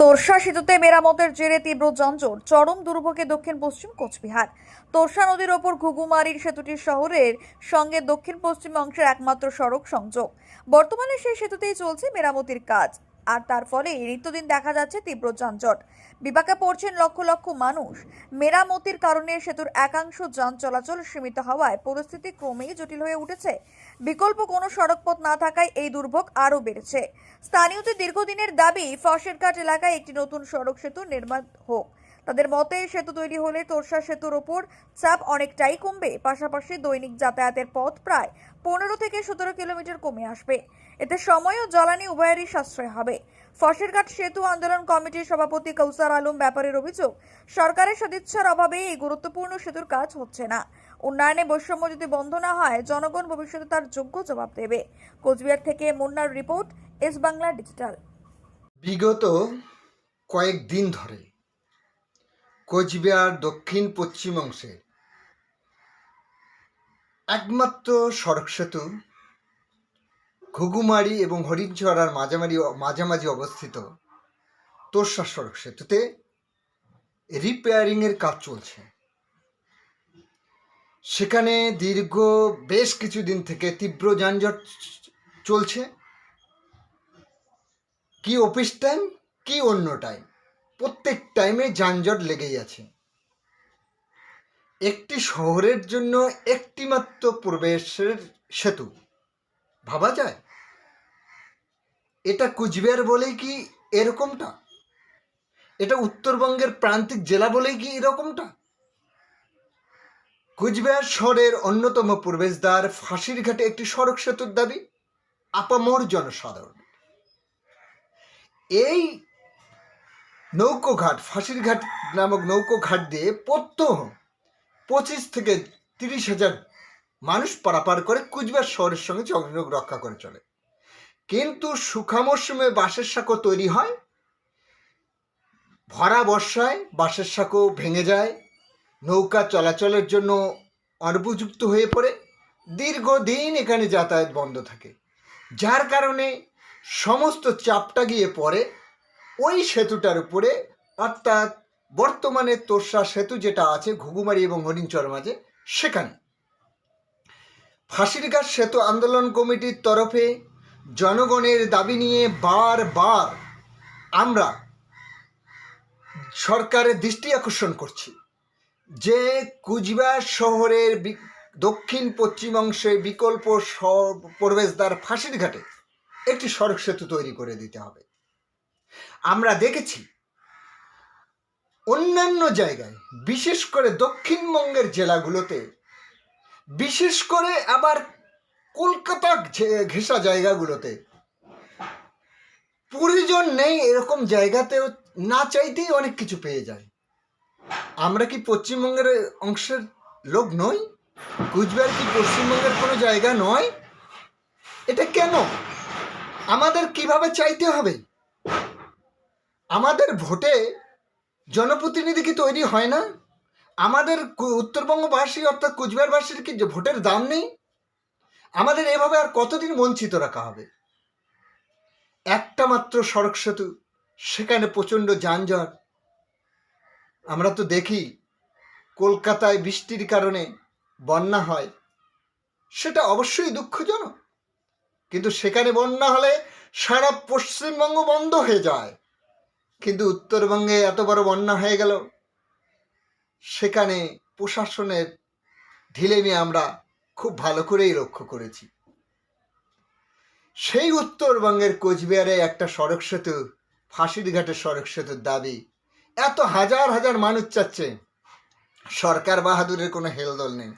তোরসা সেতুতে মেরামতের জেরে তীব্র যানজট। চরম দুর্ভোগে দক্ষিণ পশ্চিম কোচবিহার। তোরসা নদীর ওপর ঘুঘুমারির সেতুটি শহরের সঙ্গে দক্ষিণ পশ্চিম অংশের একমাত্র সড়ক সংযোগ। বর্তমানে সেই সেতুতেই চলছে মেরামতির কাজ। আর তার ফলে নিত্যদিন দেখা যাচ্ছে তীব্র যানজট। বিপাকে পড়ছেন লক্ষ লক্ষ মানুষ। মেরামতির কারণে সেতুর একাংশ যান চলাচল সীমিত হওয়ায় পরিস্থিতি ক্রমেই জটিল হয়ে উঠেছে। বিকল্প কোনো সড়কপথ না থাকায় এই দুর্ভোগ আরও বেড়েছে। স্থানীয়দের দীর্ঘদিনের দাবি, ফসেরঘাট এলাকায় একটি নতুন সড়ক সেতু নির্মাণ হোক। তাদের মতে, সেতু তৈরি হলে তোরসা সেতুর ওপর চাপ অনেকটাই কমবে। পাশাপাশি দৈনিক যাতায়াতের পথ প্রায় পনেরো থেকে সতেরো কিলোমিটার কমে আসবে। এতে সময় ও জ্বালানি উভয়েরই সাশ্রয় হবে। ফসেরঘাট সেতু আন্দোলন কমিটির সভাপতি কৌসার আলম ব্যাপারের অভিযোগ, সরকারের সদিচ্ছার অভাবে এই গুরুত্বপূর্ণ সেতুর কাজ হচ্ছে না। উন্নয়নে বৈষম্য যদি বন্ধ না হয়, জনগণ ভবিষ্যতে তার যোগ্য জবাব দেবে। কোচবিহার থেকে মুন্নার রিপোর্ট, এস বাংলা ডিজিটাল। বিগত কয়েকদিন ধরে কোচবিহার দক্ষিণ পশ্চিম অংশে একমাত্র সড়ক সেতু ঘুঘুমারি এবং হরিণছড়ার মাঝামাঝি মাঝামাঝি অবস্থিত। তোরসা সড়ক সেতুতে রিপেয়ারিংয়ের কাজ চলছে। সেখানে দীর্ঘ বেশ কিছুদিন থেকে তীব্র যানজট চলছে। কি অফিস টাইম কি অন্য টাইম প্রত্যেক টাইমে যানজট লেগেই আছে। একটি শহরের জন্য একটিমাত্র প্রবেশের সেতু। ভাবা যায়? এটা কুচবিহার বলেই কি এরকমটা? এটা উত্তরবঙ্গের প্রান্তিক জেলা বলেই কি এরকমটা? কুচবিহার শহরের অন্যতম প্রবেশদ্বার ফাঁসির ঘাটে একটি সড়ক সেতুর দাবি, আপামর জনসাধারণ। এই নৌকোঘাট, ফাঁসির ঘাট নামক নৌকোঘাট দিয়ে প্রত্যহ পঁচিশ থেকে তিরিশ হাজার মানুষ পারাপার করে কুচবিহার শহরের সঙ্গে যোগাযোগ রক্ষা করে চলে। কিন্তু শুখা মরশুমে বাঁশের সাঁকো তৈরি হয়, ভরা বর্ষায় বাঁশের সাঁকো ভেঙে যায়, নৌকা চলাচলের জন্য অনুপযুক্ত হয়ে পড়ে, দীর্ঘদিন এখানে যাতায়াত বন্ধ থাকে। যার কারণে সমস্ত চাপটা গিয়ে পড়ে, ওই সেতুটার উপরে, অর্থাৎ বর্তমানে তোরসা সেতু যেটা আছে, ঘুঘুমারি এবং হরিণচর মাঝে, সেখানে। ফাঁসিরঘাট সেতু আন্দোলন কমিটির তরফে জনগণের দাবি নিয়ে বারবার আমরা সরকারের দৃষ্টি আকর্ষণ করছি যে কুচবিহার শহরের দক্ষিণ পশ্চিম অংশে বিকল্প প্রবেশদ্বার ফাঁসির ঘাটে একটি সড়ক সেতু তৈরি করে দিতে হবে। আমরা দেখেছি অন্যান্য জায়গায়, বিশেষ করে দক্ষিণবঙ্গের জেলাগুলোতে বিশেষ করে আবার কলকাতা ঘেঁষা জায়গাগুলোতে। প্রয়োজন নেই এরকম জায়গাতেও, না চাইতেই অনেক কিছু পেয়ে যায়। আমরা কি পশ্চিমবঙ্গের অংশের লোক নই? কুচবিহার কি পশ্চিমবঙ্গের কোনো জায়গা নয়? এটা কেন? আমাদের কীভাবে চাইতে হবে? আমাদের ভোটে জনপ্রতিনিধি কি তৈরি হয় না? আমাদের উত্তরবঙ্গবাসী অর্থাৎ কুচবিহারবাসীর কি ভোটের দাম নেই? আমাদের এভাবে আর কতদিন বঞ্চিত রাখা হবে? একটা মাত্র সড়ক সেতু, সেখানে প্রচণ্ড যানজট। আমরা তো দেখি, কলকাতায় বৃষ্টির কারণে বন্যা হয়। সেটা অবশ্যই দুঃখজনক। কিন্তু সেখানে বন্যা হলে সারা পশ্চিমবঙ্গ বন্ধ হয়ে যায়। কিন্তু উত্তরবঙ্গে এত বড় বন্যা হয়ে গেল। সেখানে প্রশাসনের ঢিলেমি আমরা খুব ভালো করেই লক্ষ্য করেছি। সেই উত্তরবঙ্গের কোচবিহারে একটা সড়ক সেতু, ফাঁসির ঘাটের সড়ক সেতুর দাবি। এত হাজার হাজার মানুষ চাচ্ছে। সরকার বাহাদুরের কোনো হেলদল নেই।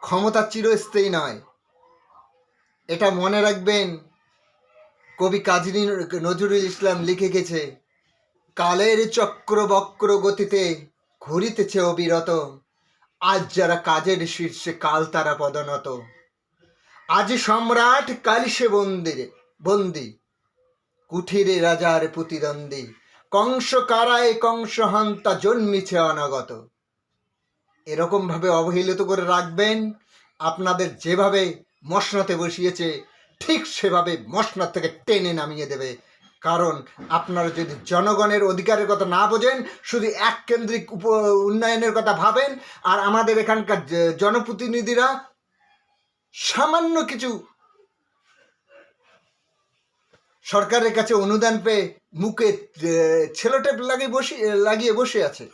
ক্ষমতা চিরস্থায়ী নয়। এটা মনে রাখবেন, কবি কাজী নজরুল ইসলাম লিখে গেছে কালের চক্র বক্র গতিতে ঘুরিতেছে অবিরত। আজ যারা কাজের শীর্ষে, কাল তারা পদনত আজ সম্রাট কালিসে বন্দিরে বন্দি। কুঠিরে রাজার প্রতিদ্বন্দ্বী। কংস কারায় কংস হন্তা জন্মিছে অনাগত। এরকম ভাবে অবহেলিত করে রাখবেন, আপনাদের যেভাবে মশনাতে বসিয়েছে, ঠিক সেভাবে মশনার থেকে টেনে নামিয়ে দেবে। কারণ আপনারা যদি জনগণের অধিকারের কথা না বোঝেন, শুধু এক কেন্দ্রিক উপ, উন্নয়নের কথা ভাবেন, আর আমাদের এখানকার জনপ্রতিনিধিরা সামান্য কিছু সরকারের কাছে অনুদান পেয়ে মুখে ছেলেটেপ লাগিয়ে বসে লাগিয়ে বসে আছে।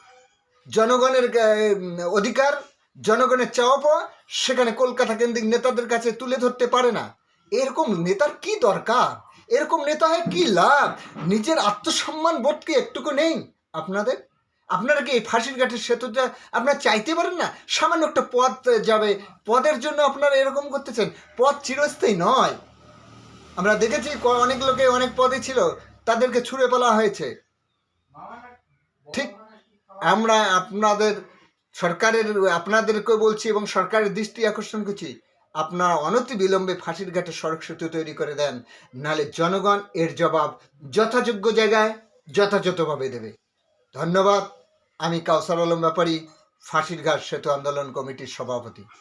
জনগণের অধিকার, জনগণের চাওয়া পাওয়া সেখানে কলকাতা কেন্দ্রিক নেতাদের কাছে তুলে ধরতে পারে না। এরকম নেতার কি দরকার? এরকম নেতা হয় কি লাভ? নিজের আত্মসম্মান বোধ কি একটুকু নেই। আপনাদের? আপনারা কি এই ফাঁসির ঘাটের সেতুটা আপনারা চাইতে পারেন না? সামান্য একটা পদ যাবে। পদের জন্য আপনারা এরকম করতেছেন। পদ চিরস্থায়ী নয়। আমরা দেখেছি অনেক লোকে অনেক পদে ছিল। তাদেরকে ছুঁড়ে ফেলা হয়েছে। ঠিক? আমরা আপনাদের সরকারের আপনাদেরকে বলছি এবং সরকারের দৃষ্টি আকর্ষণ করছি। আপনারা অনতি বিলম্বে ফাঁসির ঘাটে সড়ক সেতু তৈরি করে দেন নালে জনগণ এর জবাব যথাযোগ্য জায়গায় যথাযথভাবে দেবে। ধন্যবাদ, আমি কাউসার আলম ব্যাপারী, ফাঁসির ঘাট সেতু আন্দোলন কমিটির সভাপতি।